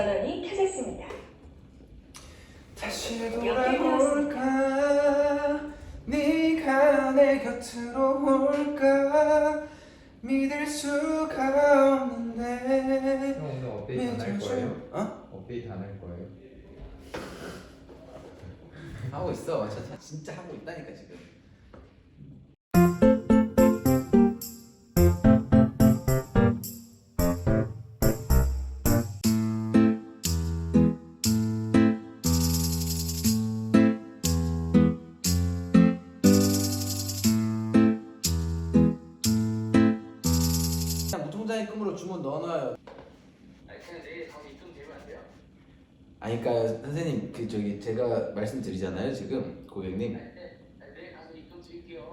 전원이 켜졌습니다. 다시 돌아올까 네가 내 곁으로 올까 믿을 수가 없는데 형 오늘 업데이트 안 할 거예요? 어? 업데이트 안 할 거예요? 하고 있어 진짜, 진짜 하고 있다니까 지금 통장입금으로 주문 넣어놔요 아니 그냥 내일 다시 입금 되면 안 돼요? 아니 그러니까 선생님 그 저기 제가 말씀드리잖아요 지금 고객님 아니 네, 아니, 내일 가서 입금 드릴게요.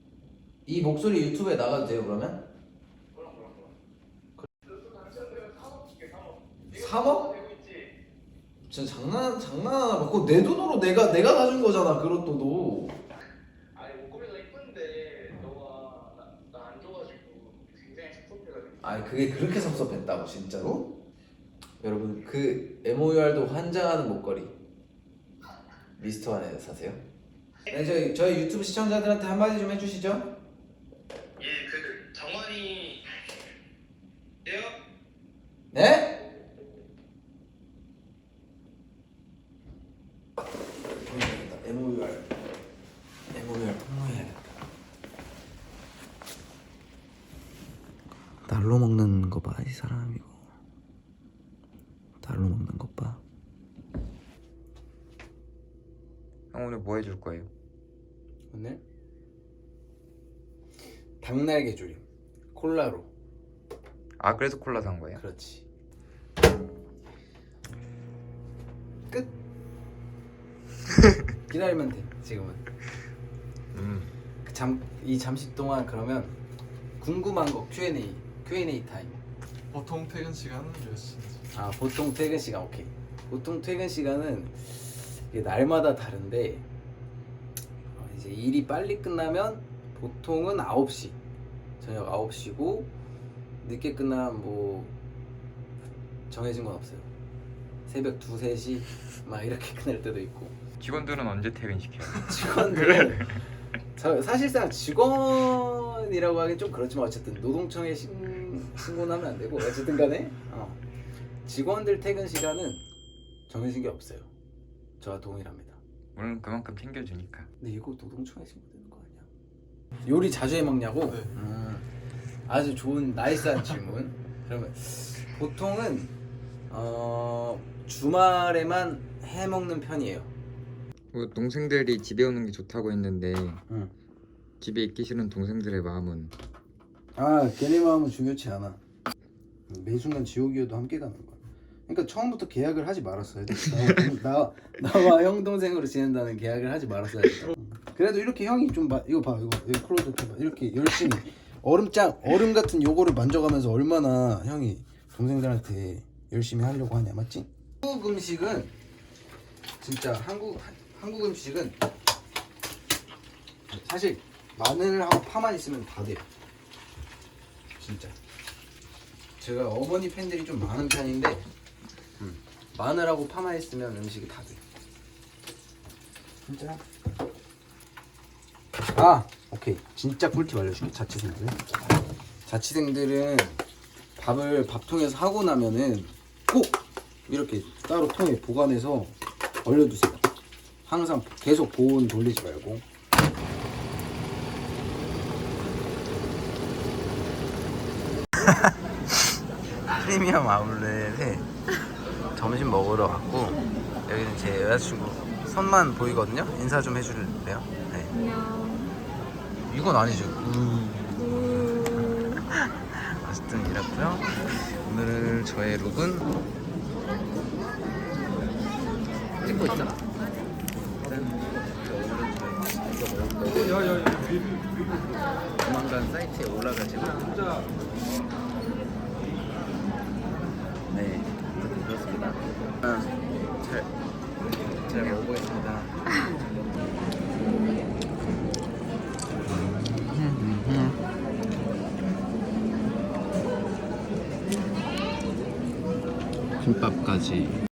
이 목소리 유튜브에 나가도 돼요 그러면? 그럼 그럼 그럼. 그 3억? 되고 있지. 진짜 장난 장난하나 봐. 그거 내 돈으로 내가 내가 가진 거잖아 그 로또도. 아니 목걸이가 이쁜데 너가 나 안 줘가지고 굉장히 섭섭해가지고. 아니 그게 그렇게 섭섭했다고 진짜로? 여러분 그 MOUR도 환장하는 목걸이 미스터 안에 사세요. 네 저희 저희 유튜브 시청자들한테 한마디 좀 해주시죠. 예, 그 정원이 요 네? MOUR MOUR 통화해야겠다. 날로 먹는 거 봐 이 사람 이거. 날로 먹는 것 봐. 형 오늘 뭐 해줄 거예요? 오늘 닭날개 조림 콜라로 아 그래서 콜라 산 거예요? 그렇지 끝 기다리면 돼 지금은 음 그 잠, 이 잠시 동안 그러면 궁금한 거 Q&A Q&A 타임. 보통 퇴근 시간은 몇 시인지. 아 보통 퇴근 시간 오케이. 보통 퇴근 시간은 이게 날마다 다른데 어, 이제 일이 빨리 끝나면 보통은 9시 저녁 9시고 늦게 끝나면 뭐 정해진 건 없어요. 새벽 2, 3시 막 이렇게 끝날 때도 있고. 직원들은 언제 퇴근시켜요? 직원들은 저 사실상 직원 이라고 하긴 좀 그렇지만 어쨌든 노동청에 신, 신고는 하면 안 되고 어쨌든 간에 어. 직원들 퇴근 시간은 정해진 게 없어요 저와 동일합니다 물론 그만큼 챙겨주니까 근데 이거 노동청에 신고되는 거 아니야? 요리 자주 해 먹냐고? 네. 음, 아주 좋은 나이스한 질문 그러면 보통은 어, 주말에만 해 먹는 편이에요 뭐 동생들이 집에 오는 게 좋다고 했는데 응. 집에 있기 싫은 동생들의 마음은? 아 걔네 마음은 중요치 않아. 매 순간 지옥이어도 함께 가는 거야. 그러니까 처음부터 계약을 하지 말았어야 돼. 나, 나, 나 와 형 동생으로 지낸다는 계약을 하지 말았어야 돼. 그래도 이렇게 형이 좀 마, 이거 봐 이거 이거 클로즈 해봐. 이렇게 열심히 얼음장 얼음 같은 요거를 만져가면서 얼마나 형이 동생들한테 열심히 하려고 하냐 맞지? 한국 음식은 진짜 한국 한국 음식은 사실 마늘하고 파만 있으면 다 돼요 진짜 제가 어머니 팬들이 좀 많은 편인데 음, 마늘하고 파만 있으면 음식이 다 돼. 진짜. 아 오케이 진짜 꿀팁 알려줄게 자취생들. 자취생들은 밥을 밥통에서 하고 나면은 꼭 이렇게 따로 통에 보관해서 얼려두세요. 항상 계속 보온 돌리지 말고. 프리미엄 아울렛에 점심 먹으러 왔고 여기는 제 여자친구 손만 보이거든요. 인사 좀 해줄래요? 네. 안녕. 이건 아니죠. 어쨌든 이랬고요. 오늘 저의 룩은 찍고 있잖아. 조만간 사이트에 올라가지고 네 그렇습니다. 아, 잘, 잘 먹어보겠습니다. 김밥까지